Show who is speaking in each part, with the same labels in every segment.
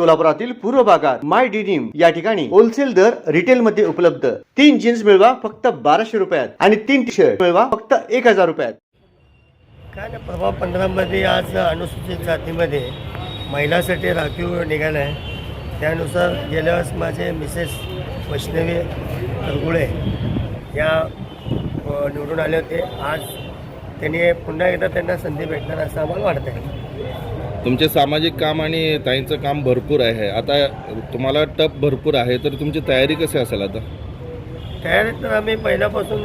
Speaker 1: सोलापुरातील पूर्व भागात माय डिनिम या ठिकाणी होलसेल दर रिटेल मध्ये उपलब्ध. तीन जीन्स मिळवा फक्त बाराशे रुपयात आणि तीन टी शर्ट मिळवा फक्त एक हजार रुपयात.
Speaker 2: काय नाही प्रभाव पंधरामध्ये आज अनुसूचित जातीमध्ये महिलासाठी राखीव निघाला आहे. त्यानुसार गेल्या वेळेस माझे मिसेस वैष्णवी तरगुळे या निवडून आले होते. आज त्यांनी पुन्हा एकदा त्यांना संधी भेटणार असं आम्हाला वाटतं आहे
Speaker 3: तुमचे सामाजिक काम आणि ताईंचं काम भरपूर आहे. आता तुम्हाला टप भरपूर आहे तर तुमची तयारी कशी असेल आता?
Speaker 2: तयारीत तर आम्ही पहिल्यापासून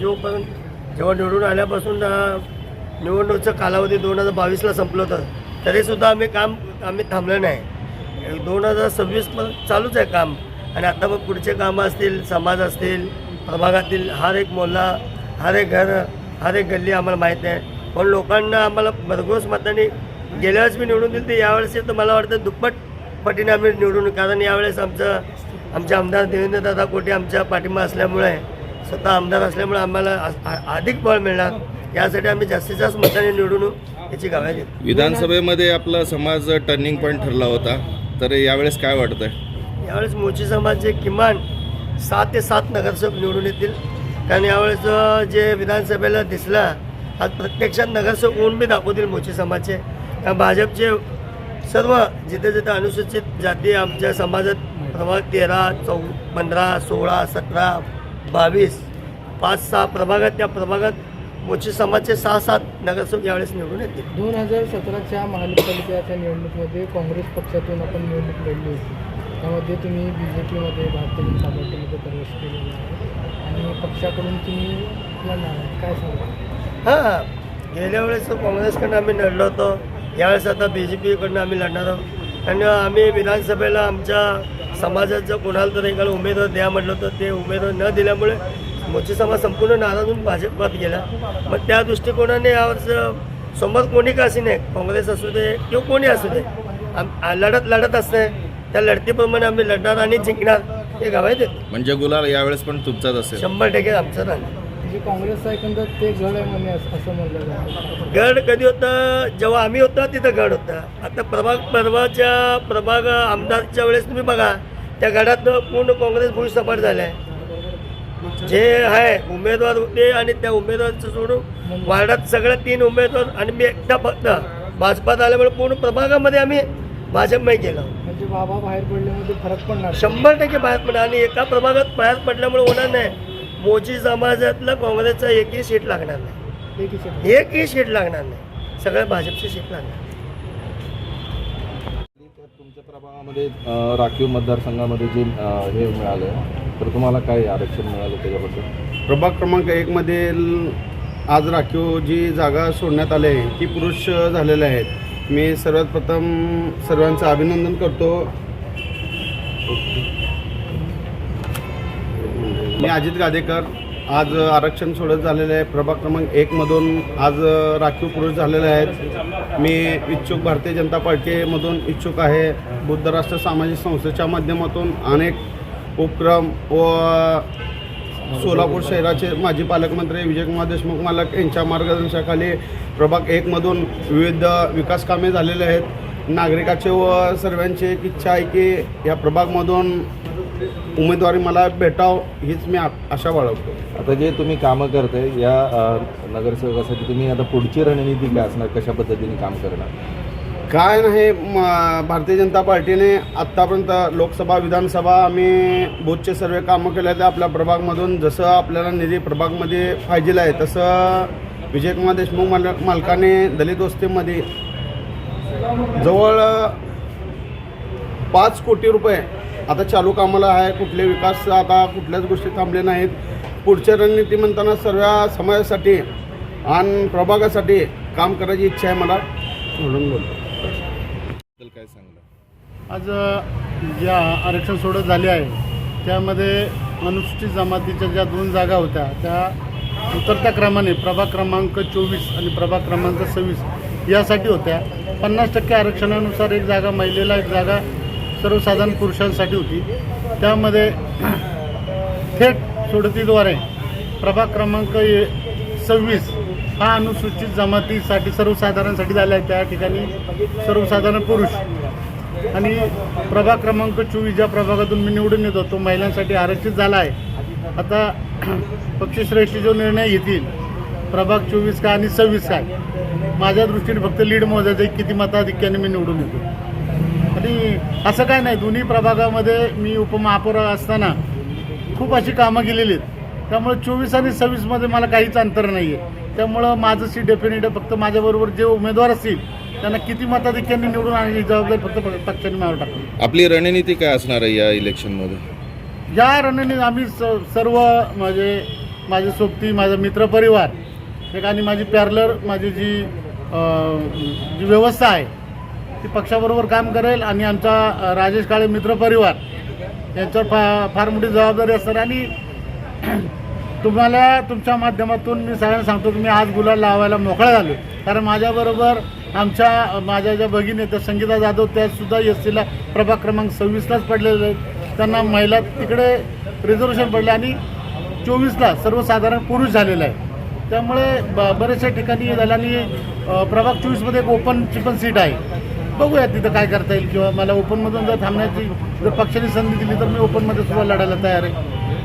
Speaker 2: जोपर्यंत जेव्हा निवडून आल्यापासून निवडणूकचा निवडणुकीचा कालावधी दोन हजार बावीसला संपलं होतं तरीसुद्धा आम्ही काम आम्ही थांबलं नाही. दोन हजार सव्वीसपर्यंत चालूच आहे काम. आणि आता मग पुढचे कामं असतील समाज असतील प्रभागातील हर एक मोहल्ला हर एक घर हर एक गल्ली आम्हाला माहीत आहे. पण लोकांना आम्हाला भरघोस मताने गेल्या वेळेस मी निवडून दिली ते यावेळेस तर मला वाटतं दुप्पट पटीने आम्ही निवडून कारण यावेळेस आमचं आमचे आमदार देवेंद्र दादा कोटे आमच्या पाठिंबा असल्यामुळे स्वतः आमदार असल्यामुळे आम्हाला अधिक बळ मिळणार. यासाठी आम्ही जास्तीत जास्त मताने निवडून याची गाव्या देतो
Speaker 3: विधानसभेमध्ये आपला समाज टर्निंग पॉईंट ठरला होता. तर यावेळेस काय वाटतंय?
Speaker 2: यावेळेस मोची समाजचे किमान सात ते सात नगरसेवक निवडून येतील. कारण यावेळेस जे विधानसभेला दिसला आज प्रत्यक्षात नगरसेवक होऊन बी दाखवतील मोची समाजचे. भाजपचे सर्व जिथे जिथे अनुसूचित जाती आमच्या समाजात प्रभाग तेरा चौ पंधरा सोळा सतरा बावीस पाच सहा प्रभागात त्या प्रभागात मोची समाजचे सहा सात नगरसेवक यावेळेस निवडून येतील.
Speaker 4: दोन हजार सतराच्या महानगरपालिकेच्या निवडणुकीमध्ये काँग्रेस पक्षातून आपण निवडणूक लढली होती. त्यामध्ये तुम्ही बी जे पीमध्ये भारतीय जनता पार्टीमध्ये प्रवेश केलेला आहे. आणि पक्षाकडून तुम्ही लढणार काय सांगा
Speaker 2: हां गेल्या वेळेस काँग्रेसकडनं आम्ही लढलो होतो. यावेळेस आता बी जे पीकडनं आम्ही लढणार आहोत. आणि आम्ही विधानसभेला आमच्या समाजात जर कोणाला तर एकाला उमेदवार द्या म्हटलं होतं ते उमेदवार न दिल्यामुळे मोची समाज संपूर्ण नाराज होऊन भाजपात गेला. मग त्या दृष्टिकोनाने यावर्ष समोर कोणी का असे नाही काँग्रेस असू दे किंवा कोणी असू दे आम लढत लढत असते. त्या लढतीप्रमाणे आम्ही लढणार आणि जिंकणार. हे देतो
Speaker 3: म्हणजे गुलाल यावेळेस पण तुमचाच असेल.
Speaker 2: शंभर टक्के आमचं राहणार.
Speaker 4: म्हणजे काँग्रेसचा एकंदर ते गड आहे म्हणे असं असं म्हणलं जातं.
Speaker 2: गड कधी होतं? जेव्हा आम्ही होतो तिथं गड होता. आता प्रभाग परवाच्या प्रभाग आमदारच्या वेळेस तुम्ही बघा त्या गडात पूर्ण काँग्रेस भूष सपाट झाला आहे जे आहे उमेदवार होते आणि त्या उमेदवारचं सोडून वार्डात सगळ्या तीन उमेदवार आणि मी एकटा फक्त. भाजपात आल्यामुळे पूर्ण प्रभागामध्ये आम्ही भाजपमय गेलो
Speaker 4: म्हणजे बाबा बाहेर पडल्यामध्ये फरक पडणार.
Speaker 2: शंभर टक्के बाहेर पडला आणि एका प्रभागात बाहेर पडल्यामुळे होणार नाही. मोची समाजातलं काँग्रेसचा एकही सीट लागणार नाही. एकही सीट लागणार नाही. सगळ्या भाजपची सीट लागणार.
Speaker 3: तुमच्या प्रभागामध्ये राखीव मतदारसंघामध्ये जे हे मिळालं तर तुम्हाला काय आरक्षण मिळालं त्याच्याबद्दल?
Speaker 5: प्रभाग क्रमांक एकमधील आज राखीव जी जागा सोडण्यात आली आहे ती पुरुष झालेले आहेत. मी सर्वात प्रथम सर्वांचं अभिनंदन करतो. मी अजित गादेकर. आज आरक्षण सोडत झालेले आहे. प्रभाग क्रमांक एकमधून आज राखीव पुरुष झालेले आहेत. मी इच्छुक भारतीय जनता पार्टीमधून इच्छुक आहे. बुद्धराष्ट्र सामाजिक संस्थेच्या माध्यमातून अनेक उपक्रम व सोलापूर शहराचे माजी पालकमंत्री विजयकुमार देशमुख मालक यांच्या मार्गदर्शनाखाली प्रभाग एकमधून विविध विकास कामे झालेले आहेत. नागरिकाचे व सर्वांची एक इच्छा आहे की या प्रभागमधून उमेदवारी मला भेटाव हीच मी आशा बाळगतो.
Speaker 3: आता जे तुम्ही कामं करताय या अ, नगरसेवकासाठी तुम्ही आता पुढची रणनीती काय असणार? कशा पद्धतीने काम करणार?
Speaker 5: काय नाही म- भारतीय जनता पार्टीने आत्तापर्यंत लोकसभा विधानसभा आम्ही बूथचे सर्व कामं केले आहेत. आपल्या प्रभागमधून जसं आपल्याला निधी प्रभागमध्ये पाहिजे आहे तसं विजयकुमार देशमुख माल मालकाने दलित वस्तीमध्ये जवळ पाच कोटी रुपये आता चालू कामाला आहे कुठले विकास आता कुठल्याच गोष्टी थांबले नाहीत. पुढच्या रणनीती म्हणताना सर्व समाजासाठी आणि प्रभागासाठी काम करायची इच्छा आहे मला. म्हणून बोलतो.
Speaker 3: काय सांगलं
Speaker 6: आज ज्या आरक्षण सोडत झाले आहे त्यामध्ये अनुसूचित जमातीच्या ज्या दोन जागा होत्या त्या उतरत्या क्रमाने प्रभाग क्रमांक चोवीस आणि प्रभाग क्रमांक सव्वीस यासाठी होत्या. पन्नास टक्के आरक्षणानुसार एक जागा महिलेला एक जागा सर्वसाधारण पुरुषांसाठी होती. त्यामध्ये थेट सोडतीद्वारे प्रभाग क्रमांक सव्वीस हा अनुसूचित जमातीसाठी सर्वसाधारणसाठी झाला आहे. त्या ठिकाणी सर्वसाधारण पुरुष आणि प्रभाग क्रमांक चोवीस ज्या प्रभागातून मी निवडून येतो तो महिलांसाठी आरक्षित झाला आहे. आता पक्षश्रेष्ठी जो निर्णय घेतील प्रभाग चोवीस काय आणि सव्वीस काय माझ्या दृष्टीने फक्त लीड मोजायचं आहे किती मताधिक्याने मी निवडून येतो. आणि असं काय नाही दोन्ही प्रभागामध्ये मी उपमहापौर असताना खूप अशी कामं केलेली आहेत. त्यामुळे चोवीस आणि सव्वीसमध्ये मला काहीच अंतर नाही आहे त्यामुळं माझं सीट डेफिनेट फक्त माझ्याबरोबर जे उमेदवार असतील त्यांना किती मताधिक्यांनी निवडून आणण्याची जबाबदारी फक्त पक्षाने माझ्यावर टाकली.
Speaker 3: आपली रणनीती काय असणार आहे या इलेक्शनमध्ये
Speaker 6: या रणनीती आम्ही स- सर्व म्हणजे माझे सोबती माझा मित्रपरिवार एक आणि माझी पॅरलर माझी जी जी व्यवस्था आहे ती पक्षाबरोबर काम करेल आणि आमचा राजेश काळे मित्रपरिवार यांच्यावर फा फार मोठी जबाबदारी असणार. आणि तुम्हाला तुमच्या माध्यमातून मी सगळ्यांना सांगतो की मी आज गुलाल लावायला मोकळा झालो. कारण माझ्याबरोबर आमच्या माझ्या ज्या भगिनी आहेत त्या संगीता जाधव त्यासुद्धा एस सीला प्रभाग क्रमांक सव्वीसलाच पडलेले आहेत. त्यांना महिला तिकडे रिझर्वेशन पडले आणि चोवीसला सर्वसाधारण पुरुष झालेला आहे त्यामुळे ब बऱ्याचशा ठिकाणी हे झालं आणि प्रभाग चोवीसमध्ये एक ओपनची पण सीट आहे. बघूया तिथं काय करता येईल किंवा मला ओपनमधून जर थांबण्याची जर पक्षाने संधी दिली तर मी ओपनमध्ये सुद्धा लढायला तयार आहे.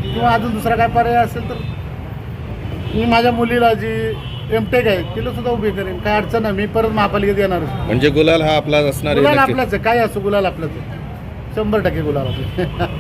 Speaker 6: किंवा अजून दुसरा काय पर्याय असेल तर मी माझ्या मुलीला जी एमटेक आहे तिला सुद्धा उभी करेन. काय अडचण नाही मी परत महापालिकेत येणारच
Speaker 3: म्हणजे गुलाल हा आपला असणार
Speaker 6: गुलाल
Speaker 3: आहे.
Speaker 6: आपलाच आहे काय असो गुलाल आपलाच आहे? शंभर टक्के गुलाल आपला